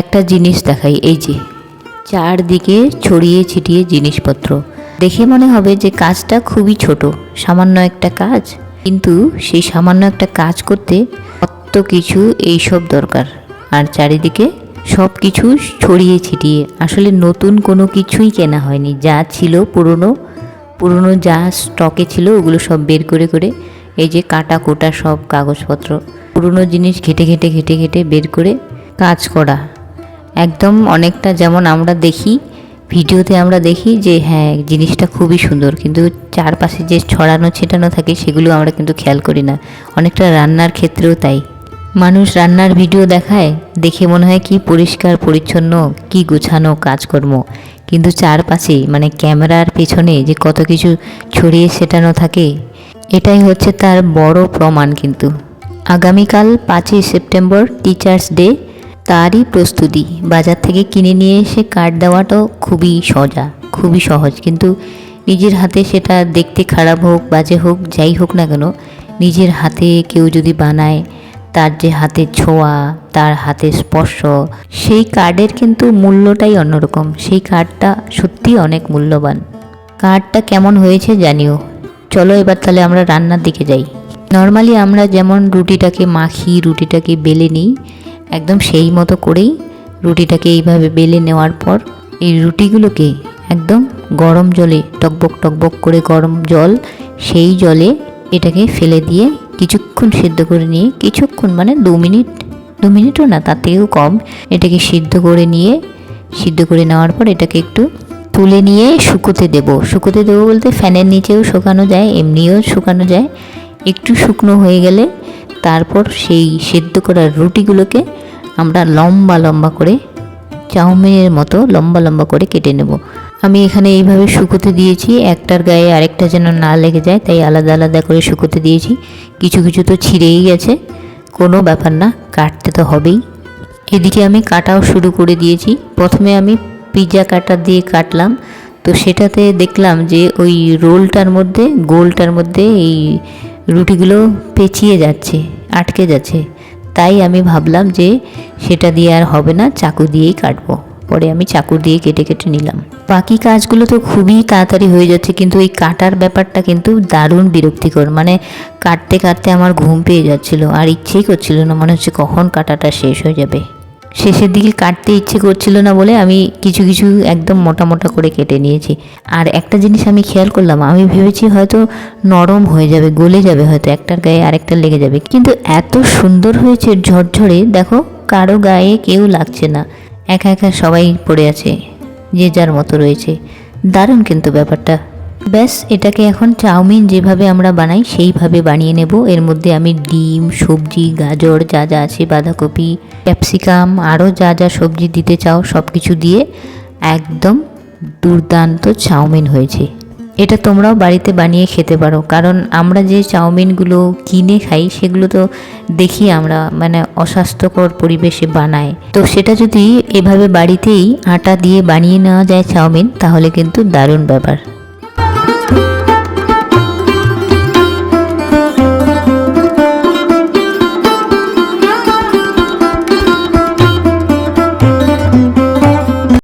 একটা জিনিস দেখাই, এই যে চারদিকে ছড়িয়ে ছিটিয়ে জিনিসপত্র। দেখে মনে হবে যে কাজটা খুবই ছোট, সামান্য একটা কাজ। কিন্তু সেই সামান্য একটা কাজ করতে কত কিছু এইসব দরকার। আর চারিদিকে সব কিছু ছড়িয়ে ছিটিয়ে। আসলে নতুন কোনো কিছুই কেনা হয়নি। যা ছিল পুরনো পুরনো যা স্টকে ছিল, ওগুলো সব বের করে করে, এই যে কাটা কোটা সব কাগজপত্র, পুরনো জিনিস ঘেটে ঘেটে ঘেটে ঘেটে বের করে কাজ করা। একদম অনেকটা যেমন আমরা দেখি, ভিডিওতে আমরা দেখি যে হ্যাঁ জিনিসটা খুবই সুন্দর। কিন্তু চারপাশে যে ছড়ানো ছেটানো থাকে সেগুলো আমরা কিন্তু খেয়াল করি না। অনেকটা রান্নার ক্ষেত্রেও তাই। মানুষ রান্নার ভিডিও দেখায়, দেখে মনে হয় কি পরিষ্কার, পরিচ্ছন্ন, কি গোছানো কাজকর্ম। কিন্তু চারপাশে মানে ক্যামেরার পেছনে যে কত কিছু ছড়িয়ে ছেটানো থাকে, এটাই হচ্ছে তার বড় প্রমাণ কিন্তু। আগামীকাল পাঁচই সেপ্টেম্বর টিচার্স ডে তারই প্রস্তুতি। বাজার থেকে কিনে নিয়ে এসে কার্ড দেওয়াটাও খুবই সজা, খুবই সহজ। কিন্তু নিজের হাতে সেটা দেখতে খারাপ হোক, বাজে হোক, যাই হোক না কেন, নিজের হাতে কেউ যদি বানায়, তার যে হাতের ছোঁয়া, তার হাতের স্পর্শ, সেই কার্ডের কিন্তু মূল্যটাই অন্যরকম। সেই কার্ডটা সত্যি অনেক মূল্যবান। কার্ডটা কেমন হয়েছে জানিও। চলো এবার তাহলে আমরা রান্নার দিকে যাই। নর্মালি আমরা যেমন রুটিটাকে মাখি, রুটিটাকে বেলে নিই একদম সেই মতো করেই রুটিটাকে এইভাবে বেলে নেওয়ার পর এই রুটিগুলোকে একদম গরম জলে টকবক টকবক করে গরম জল, সেই জলে এটাকে ফেলে দিয়ে কিছুক্ষণ সিদ্ধ করে নিয়ে, কিছুক্ষণ মানে দু মিনিট, দু মিনিটও না, তার থেকেও কম, এটাকে সিদ্ধ করে নিয়ে, সিদ্ধ করে নেওয়ার পর এটাকে একটু তুলে নিয়ে শুকোতে দেব। শুকোতে দেবো বলতে ফ্যানের নিচেও শুকানো যায়, এমনিও শুকানো যায়। একটু শুকনো হয়ে গেলে তারপর সেই সেদ্ধ করা রুটিগুলোকে আমরা লম্বা লম্বা করে চাউমিনের মতো লম্বা লম্বা করে কেটে নেব। আমি এখানে এইভাবে শুকোতে দিয়েছি, একটার গায়ে আরেকটা যেন না লেগে যায়, তাই আলাদা আলাদা করে শুকোতে দিয়েছি। কিছু কিছু তো ছিঁড়েই গেছে, কোনো ব্যাপার না, কাটতে তো হবেই। এদিকে আমি কাটাও শুরু করে দিয়েছি। প্রথমে আমি পিৎজা কাটার দিয়ে কাটলাম, তো সেটাতে দেখলাম যে ওই রোলটার মধ্যে, গোলটার মধ্যে এই রুটিগুলো পেঁচিয়ে যাচ্ছে। আটকে যাচ্ছে। তাই আমি ভাবলাম যে সেটা দিয়ে আর হবে না, চাকু দিয়েই কাটবো। পরে আমি চাকু দিয়ে কেটে কেটে নিলাম। বাকি কাজগুলো তো খুবই তাড়াতাড়ি হয়ে যাচ্ছে, কিন্তু এই কাটার ব্যাপারটা কিন্তু দারুণ বিরক্তিকর। মানে কাটতে কাটতে আমার ঘুম পেয়ে যাচ্ছিল, আর ইচ্ছেই করছিল না, মনে হচ্ছে কখন কাটাটা শেষ হয়ে যাবে। শেষের দিকে কাটতে ইচ্ছে করছিল না বলে আমি কিছু কিছু একদম মোটা মোটা করে কেটে নিয়েছি। আর একটা জিনিস আমি খেয়াল করলাম, আমি ভেবেছি হয়তো নরম হয়ে যাবে, গলে যাবে হয়তো, একটার গায়ে আরেকটা লেগে যাবে। কিন্তু এত সুন্দর হয়েছে ঝরঝরে, দেখো কারও গায়ে কেউ লাগছে না। একা একা সবাই পড়ে আছে, যে যার মতো রয়েছে। দারুণ কিন্তু ব্যাপারটা। ব্যাস, এটাকে এখন চাউমিন যেভাবে আমরা বানাই, সেইভাবে বানিয়ে নেব। এর মধ্যে আমি ডিম, সবজি, গাজর, যা যা আছে, বাঁধাকপি, ক্যাপসিকাম, আরও যা যা সবজি দিতে চাও সব কিছু দিয়ে একদম দুর্দান্ত চাউমিন হয়েছে। এটা তোমরাও বাড়িতে বানিয়ে খেতে পারো, কারণ আমরা যে চাউমিনগুলো কিনে খাই, সেগুলো তো দেখি আমরা মানে অস্বাস্থ্যকর পরিবেশে বানায়। তো সেটা যদি এভাবে বাড়িতেই আটা দিয়ে বানিয়ে নেওয়া যায় চাউমিন, তাহলে কিন্তু দারুণ ব্যাপার।